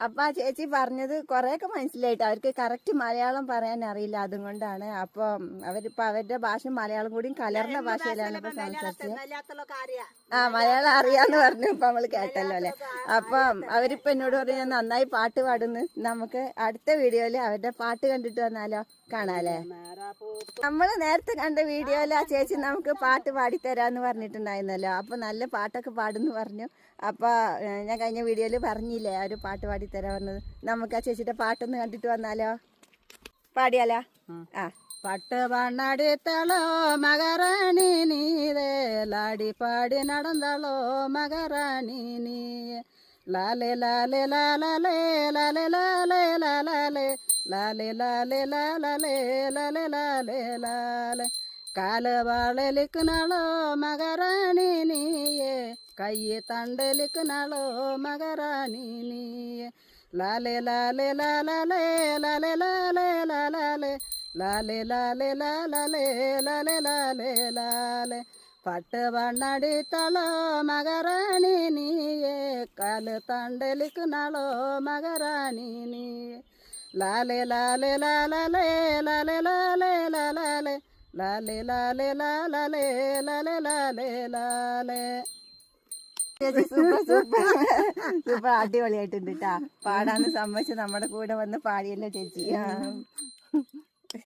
അപ്പൊ ആ ചേച്ചി പറഞ്ഞത് കൊറേയൊക്കെ മനസ്സിലായിട്ട്. അവർക്ക് കറക്റ്റ് മലയാളം പറയാൻ അറിയില്ല അതുകൊണ്ടാണ്. അപ്പൊ അവരിപ്പോ അവരുടെ ഭാഷ മലയാളം കൂടിയും കലർന്ന ഭാഷയിലാണ് ഇപ്പൊ സംസാരിച്ചത് ആ മലയാളം അറിയാന്ന് പറഞ്ഞു ഇപ്പൊ നമ്മൾ കേട്ടല്ലോ അല്ലെ? അപ്പം അവരിപ്പൊ എന്നോട് പറഞ്ഞു ഞാൻ നന്നായി പാട്ട് പാടുന്നു നമുക്ക് അടുത്ത വീഡിയോയില് അവരുടെ പാട്ട് കണ്ടിട്ട് വന്നാലോ കാണാല്ലേ നമ്മള് നേരത്തെ കണ്ട വീഡിയോയില് ആ ചേച്ചി നമുക്ക് പാട്ട് പാടിത്തരാന്ന് പറഞ്ഞിട്ടുണ്ടായിരുന്നല്ലോ അപ്പൊ നല്ല പാട്ടൊക്കെ പാടുന്നു പറഞ്ഞു അപ്പൊ ഏഹ്, ഞാൻ കഴിഞ്ഞ വീഡിയോയില് പറഞ്ഞില്ലേ ആ ഒരു പാട്ട് പാടിത്തരാ പറഞ്ഞത് നമുക്ക് ആ ചേച്ചിയുടെ പാട്ടൊന്ന് കണ്ടിട്ട് വന്നാലോ പാടിയാലോ ആ பட்டு பண்ணடித்தளோ மகராணி நீதே லாடி பாடி நடந்தாளோ மகராணி நீ லாலே லாலே லாலே லாலே லாலே லாலே லாலே லாலே லாலே லாலே லாலே லாலே கால வாழலுக்கு நாளோ மகாராணி நீயே கையை தண்டலுக்கு நாளோ மகாராணி நீயே லாலே லாலே லாலே லாலே லாலே லாலே லாலே லாலே லாலே லாலே லாலே லாலே பட்டு வண்ணடி தளோ மகாராணி കാൽ തണ്ടലിക്കുന്നാളോ മകരാണി നീ ലാലെ ലാലെ ലാലേ ലാലെ ലാലേ ലാലേ ലാലെ ലാലെ ലാലേ ലാലെ ലാലേ ലാലേ സൂപ്പർ അടിപൊളിയായിട്ടുണ്ട് കേട്ടാ പാടാന്ന് സമ്മതിച്ച് നമ്മുടെ കൂടെ വന്ന് പാടിയല്ലോ ചേച്ചി